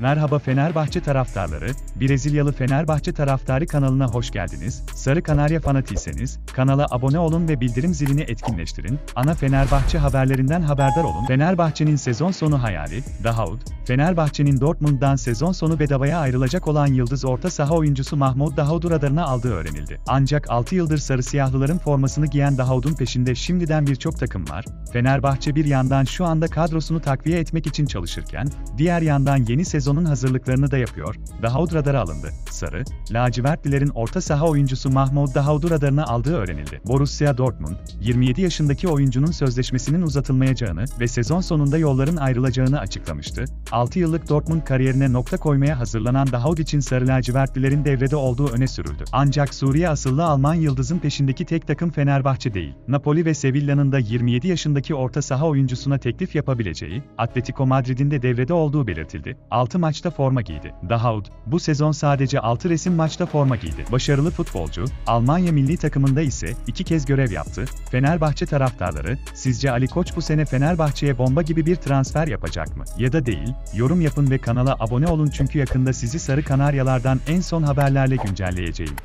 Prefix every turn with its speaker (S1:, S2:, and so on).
S1: Merhaba Fenerbahçe taraftarları, Brezilyalı Fenerbahçe taraftarı kanalına hoş geldiniz. Sarı Kanarya fanatiyseniz, kanala abone olun ve bildirim zilini etkinleştirin. Ana Fenerbahçe haberlerinden haberdar olun. Fenerbahçe'nin sezon sonu hayali, Dahoud, Fenerbahçe'nin Dortmund'dan sezon sonu bedavaya ayrılacak olan yıldız orta saha oyuncusu Mahmut Dahoud'u radarına aldığı öğrenildi. Ancak 6 yıldır sarı siyahlıların formasını giyen Dahoud'un peşinde şimdiden birçok takım var. Fenerbahçe bir yandan şu anda kadrosunu takviye etmek için çalışırken, diğer yandan yeni sezonun hazırlıklarını da yapıyor. Dahoud radara alındı. Sarı, lacivertlilerin orta saha oyuncusu Mahmut Dahoud'u radarına aldığı öğrenildi. Borussia Dortmund, 27 yaşındaki oyuncunun sözleşmesinin uzatılmayacağını ve sezon sonunda yolların ayrılacağını açıklamıştı. 6 yıllık Dortmund kariyerine nokta koymaya hazırlanan Dahoud için sarı lacivertlilerin devrede olduğu öne sürüldü. Ancak Suriye asıllı Alman yıldızın peşindeki tek takım Fenerbahçe değil. Napoli ve Sevilla'nın da 27 yaşındaki orta saha oyuncusuna teklif yapabileceği, Atletico Madrid'in de devrede olduğu belirtildi. 6 maçta forma giydi. Dahoud, bu sezon sadece 6 resim maçta forma giydi. Başarılı futbolcu, Almanya milli takımında ise 2 kez görev yaptı. Fenerbahçe taraftarları, sizce Ali Koç bu sene Fenerbahçe'ye bomba gibi bir transfer yapacak mı? Ya da değil? Yorum yapın ve kanala abone olun çünkü yakında sizi Sarı Kanaryalardan en son haberlerle güncelleyeceğim.